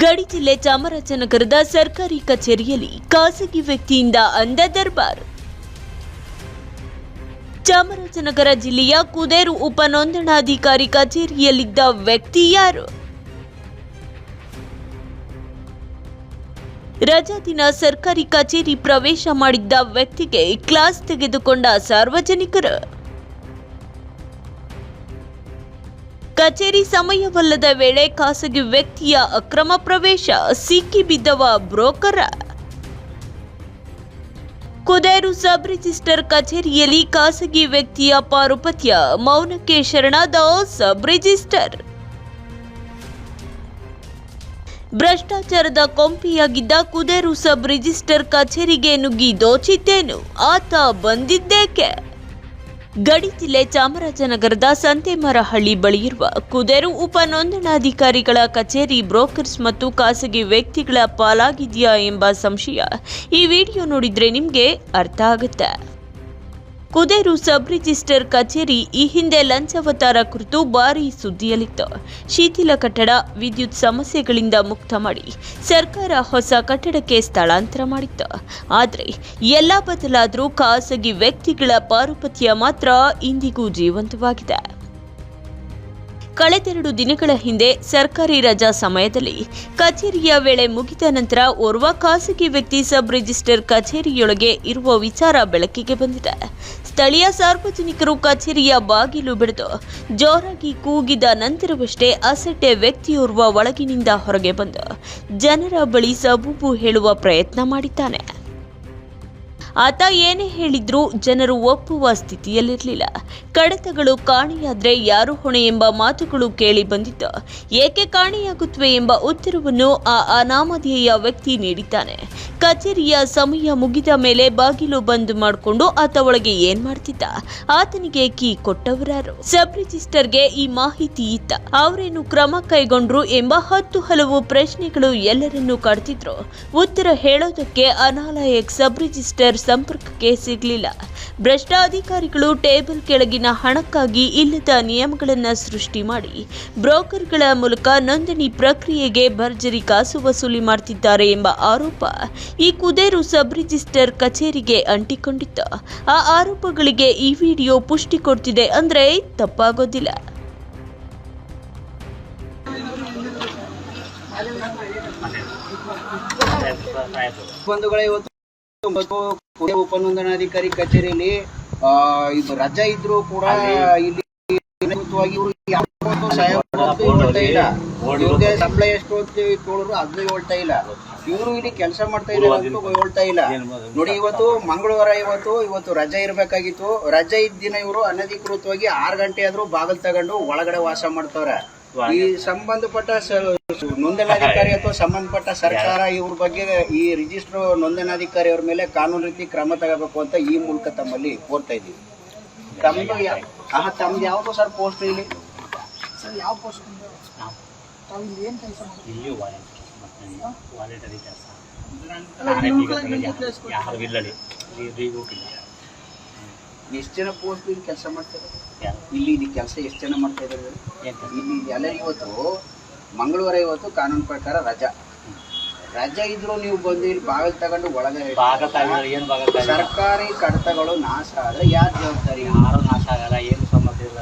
ಗಡಿ ಜಿಲ್ಲೆ ಚಾಮರಾಜನಗರದ ಸರ್ಕಾರಿ ಕಚೇರಿಯಲ್ಲಿ ಖಾಸಗಿ ವ್ಯಕ್ತಿಯಿಂದ ಅಂದ ದರ್ಬಾರ್. ಚಾಮರಾಜನಗರ ಜಿಲ್ಲೆಯ ಕುದೇರು ಉಪನೋಂದಣಾಧಿಕಾರಿ ಕಚೇರಿಯಲ್ಲಿದ್ದ ವ್ಯಕ್ತಿ ಯಾರು? ರಜಾ ದಿನ ಸರ್ಕಾರಿ ಕಚೇರಿ ಪ್ರವೇಶ ಮಾಡಿದ್ದ ವ್ಯಕ್ತಿಗೆ ಕ್ಲಾಸ್ ತೆಗೆದುಕೊಂಡ ಸಾರ್ವಜನಿಕರು. ಕಚೇರಿ ಸಮಯವಲ್ಲದ ವೇಳೆ ಖಾಸಗಿ ವ್ಯಕ್ತಿಯ ಅಕ್ರಮ ಪ್ರವೇಶ ಸಿಕ್ಕಿಬಿದ್ದವ ಬ್ರೋಕರ. ಕುದೇರು ಸಬ್ ರಿಜಿಸ್ಟರ್ ಕಚೇರಿಯಲ್ಲಿ ಖಾಸಗಿ ವ್ಯಕ್ತಿಯ ಪಾರುಪತ್ಯ, ಮೌನಕ್ಕೆ ಶರಣಾದ ಸಬ್ ರಿಜಿಸ್ಟರ್. ಭ್ರಷ್ಟಾಚಾರದ ಕೊಂಪೆಯಾಗಿದ್ದ ಕುದೇರು ಸಬ್ ರಿಜಿಸ್ಟರ್ ಕಚೇರಿಗೆ ನುಗ್ಗಿ ದೋಚಿದ್ದೇನು, ಆತ ಬಂದಿದ್ದೇಕೆ? ಗಡಿ ಜಿಲ್ಲೆ ಚಾಮರಾಜನಗರದ ಸಂತೆಮರಹಳ್ಳಿ ಬಳಿಯಿರುವ ಕುದೇರು ಉಪ ನೋಂದಣಾಧಿಕಾರಿಗಳ ಕಚೇರಿ ಬ್ರೋಕರ್ಸ್ ಮತ್ತು ಖಾಸಗಿ ವ್ಯಕ್ತಿಗಳ ಪಾಲಾಗಿದೆಯಾ ಎಂಬ ಸಂಶಯ ಈ ವಿಡಿಯೋ ನೋಡಿದ್ರೆ ನಿಮಗೆ ಅರ್ಥ ಆಗುತ್ತೆ. ಕುದೇರು ಸಬ್ ರಿಜಿಸ್ಟರ್ ಕಚೇರಿ ಈ ಹಿಂದೆ ಲಂಚವತಾರ ಕುರಿತು ಭಾರೀ ಸುದ್ದಿಯಲ್ಲಿತ್ತು. ಶಿಥಿಲ ಕಟ್ಟಡ ವಿದ್ಯುತ್ ಸಮಸ್ಯೆಗಳಿಂದ ಮುಕ್ತ ಮಾಡಿ ಸರ್ಕಾರ ಹೊಸ ಕಟ್ಟಡಕ್ಕೆ ಸ್ಥಳಾಂತರ ಮಾಡಿತ್ತು. ಆದರೆ ಎಲ್ಲ ಬದಲಾದರೂ ಖಾಸಗಿ ವ್ಯಕ್ತಿಗಳ ಪಾರುಪತ್ಯ ಮಾತ್ರ ಇಂದಿಗೂ ಜೀವಂತವಾಗಿದೆ. ಕಳೆದೆರಡು ದಿನಗಳ ಹಿಂದೆ ಸರ್ಕಾರಿ ರಜಾ ಸಮಯದಲ್ಲಿ ಕಚೇರಿಯ ವೇಳೆ ಮುಗಿದ ನಂತರ ಓರ್ವ ಖಾಸಗಿ ವ್ಯಕ್ತಿ ಸಬ್ ರಿಜಿಸ್ಟರ್ ಕಚೇರಿಯೊಳಗೆ ಇರುವ ವಿಚಾರ ಬೆಳಕಿಗೆ ಬಂದಿದೆ. ಸ್ಥಳೀಯ ಸಾರ್ವಜನಿಕರು ಕಚೇರಿಯ ಬಾಗಿಲು ಬಿಡಿದು ಜೋರಾಗಿ ಕೂಗಿದ ನಂತರವಷ್ಟೇ ಅಸಟ್ಟೆ ವ್ಯಕ್ತಿಯೋರ್ವ ಒಳಗಿನಿಂದ ಹೊರಗೆ ಬಂದು ಜನರ ಬಳಿ ಸಬೂಬು ಹೇಳುವ ಪ್ರಯತ್ನ ಮಾಡಿದ್ದಾನೆ. ಆತ ಏನೇ ಹೇಳಿದ್ರೂ ಜನರು ಒಪ್ಪುವ ಸ್ಥಿತಿಯಲ್ಲಿರಲಿಲ್ಲ. ಕಡತಗಳು ಕಾಣೆಯಾದ್ರೆ ಯಾರು ಹೊಣೆ ಎಂಬ ಮಾತುಗಳು ಕೇಳಿ ಬಂದಿದ್ದ ಏಕೆ ಕಾಣೆಯಾಗುತ್ತವೆ ಎಂಬ ಉತ್ತರವನ್ನು ಆ ಅನಾಮಧೇಯ ವ್ಯಕ್ತಿ ನೀಡಿದ್ದಾನೆ. ಕಚೇರಿಯ ಸಮಯ ಮುಗಿದ ಮೇಲೆ ಬಾಗಿಲು ಬಂದ್ ಮಾಡಿಕೊಂಡು ಆತ ಒಳಗೆ ಏನ್ ಮಾಡ್ತಿದ್ದ? ಆತನಿಗೆ ಕೀ ಕೊಟ್ಟವರಾರು? ಸಬ್ ರಿಜಿಸ್ಟರ್ಗೆ ಈ ಮಾಹಿತಿ ಇತ್ತ? ಅವರೇನು ಕ್ರಮ ಕೈಗೊಂಡ್ರು ಎಂಬ ಹತ್ತು ಹಲವು ಪ್ರಶ್ನೆಗಳು ಎಲ್ಲರನ್ನೂ ಕಾಡ್ತಿದ್ರು. ಉತ್ತರ ಹೇಳೋದಕ್ಕೆ ಅನಾಲಯಕ್ ಸಬ್ ರಿಜಿಸ್ಟರ್ ಸಂಪರ್ಕಕ್ಕೆ ಸಿಗಲಿಲ್ಲ. ಭ್ರಷ್ಟ ಅಧಿಕಾರಿಗಳು ಟೇಬಲ್ ಕೆಳಗಿನ ಹಣಕ್ಕಾಗಿ ಇಲ್ಲದ ನಿಯಮಗಳನ್ನು ಸೃಷ್ಟಿ ಮಾಡಿ ಬ್ರೋಕರ್ಗಳ ಮೂಲಕ ನೋಂದಣಿ ಪ್ರಕ್ರಿಯೆಗೆ ಭರ್ಜರಿ ಕಾಸು ವಸೂಲಿ ಮಾಡ್ತಿದ್ದಾರೆ ಎಂಬ ಆರೋಪ ಈ ಕುದೇರು ಸಬ್ ರಿಜಿಸ್ಟರ್ ಕಚೇರಿಗೆ ಅಂಟಿಕೊಂಡಿತ್ತು ಆ ಆರೋಪಗಳಿಗೆ ಈ ವಿಡಿಯೋ ಪುಷ್ಟಿ ಕೊಡ್ತಿದೆ ಅಂದ್ರೆ ತಪ್ಪಾಗೋದಿಲ್ಲ. ಬಂಧುಗಳೇ ಕುಡಿಯ ಉಪನೋಂದಣಾಧಿಕಾರಿ ಕಚೇರಿಯಲ್ಲಿ ರಜಾ ಇದ್ರು ಕೂಡ ಇಲ್ಲಿ ಮೂಲಭೂತವಾಗಿ ಇವ್ರು ಯಾವತ್ತೂ ಸಹಾಯ ಮಾಡೋದು ಇಲ್ಲ. ಇವ್ರಿಗೆ ಸಂಬಳ ಎಷ್ಟು ಅಂತ ಕೇಳಿದ್ರು ಅದನ್ನು ಹೇಳ್ತಾ ಇಲ್ಲ. ಇವರು ಇಲ್ಲಿ ಕೆಲಸ ಮಾಡ್ತಾ ಇಲ್ಲ ಅಂತ ಹೇಳ್ತಾ ಇಲ್ಲ. ನೋಡಿ ಇವತ್ತು ಮಂಗಳವಾರ ಇವತ್ತು ಇವತ್ತು ರಜೆ ಇರ್ಬೇಕಾಗಿತ್ತು. ರಜೆ ಇದ್ದ ದಿನ ಇವರು ಅನಧಿಕೃತವಾಗಿ ಆರು ಗಂಟೆ ಆದ್ರೂ ಬಾಗಿಲು ತಗೊಂಡು ಒಳಗಡೆ ವಾಸ ಮಾಡ್ತಾವ್ರೆ. ಈ ಸಂಬಂಧಪಟ್ಟ ನೋಂದಣಾಧಿಕಾರಿ ಅಥವಾ ಸಂಬಂಧಪಟ್ಟ ಸರ್ಕಾರ ಇವ್ರ ಬಗ್ಗೆ ಈ ರಿಜಿಸ್ಟರ್ ನೋಂದಣಾಧಿಕಾರಿ ಅವ್ರ ಮೇಲೆ ಕಾನೂನು ರೀತಿ ಕ್ರಮ ತಗೋಬೇಕು ಅಂತ ಈ ಮೂಲಕ ತಮ್ಮಲ್ಲಿ ಕೋರ್ತಾ ಇದ್ದೀವಿ. ತಮ್ಮದು ತಮ್ದು ಯಾವ್ದು ಸರ್ ಪೋಸ್ಟ್ ಇಲ್ಲಿ? ಇಲ್ಲಿ ವಾಲೆಟರಿ ಕೆಲಸ ನಾನೇ ಬೀಗ ತೆಗೆದು ಯಾರು ಇಲ್ಲ. ಎಷ್ಟು ಜನ ಪೋಸ್ಟ್ ಇಲ್ಲಿ ಕೆಲಸ ಮಾಡ್ತಾರೆ? ಯಾ ಇಲ್ಲಿ ಇಲ್ಲಿ ಕೆಲಸ ಎಷ್ಟು ಜನ ಮಾಡ್ತಾ ಇದ್ದಾರೆ? ಇಲ್ಲಿ ಎಲ್ಲ ಇವತ್ತು ಮಂಗಳವಾರ ಇವತ್ತು ಕಾನೂನು ಪ್ರಕಾರ ರಜಾ. ರಜಾ ಇದ್ರು ನೀವು ಬಂದು ಇಲ್ಲಿ ಬಾಗಿಲು ತಗೊಂಡು ಒಳಗೆ ಸರ್ಕಾರಿ ಕಡತಗಳು ನಾಶ ಆದ್ರೆ ಯಾರು ಜವಾಬ್ದಾರಿ? ಯಾರು ನಾಶ ಆಗಲ್ಲ ಏನು ಸಮಸ್ಯೆ ಇಲ್ಲ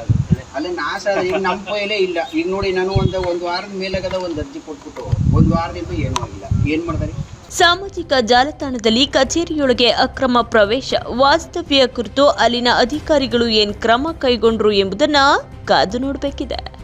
ಅಲ್ಲಿ ನಾಶ ಆದ್ರೆ ಈಗ ನಮ್ಮ ಕೈಲೇ ಇಲ್ಲ. ಈಗ ನೋಡಿ ನಾನು ಒಂದು ಒಂದು ವಾರದ ಮೇಲಾಗದ ಒಂದು ಅರ್ಜಿ ಕೊಟ್ಬಿಟ್ಟು ಒಂದು ವಾರದಿಂದ ಏನೂ ಆಗಿಲ್ಲ. ಏನ್ ಮಾಡ್ತಾರೆ? ಸಾಮಾಜಿಕ ಜಾಲತಾಣದಲ್ಲಿ ಕಚೇರಿಯೊಳಗೆ ಅಕ್ರಮ ಪ್ರವೇಶ ವಾಸ್ತವ್ಯ ಕುರಿತು ಅಲ್ಲಿನ ಅಧಿಕಾರಿಗಳು ಏನ್ ಕ್ರಮ ಕೈಗೊಂಡ್ರು ಎಂಬುದನ್ನ ಕಾದು ನೋಡಬೇಕಿದೆ.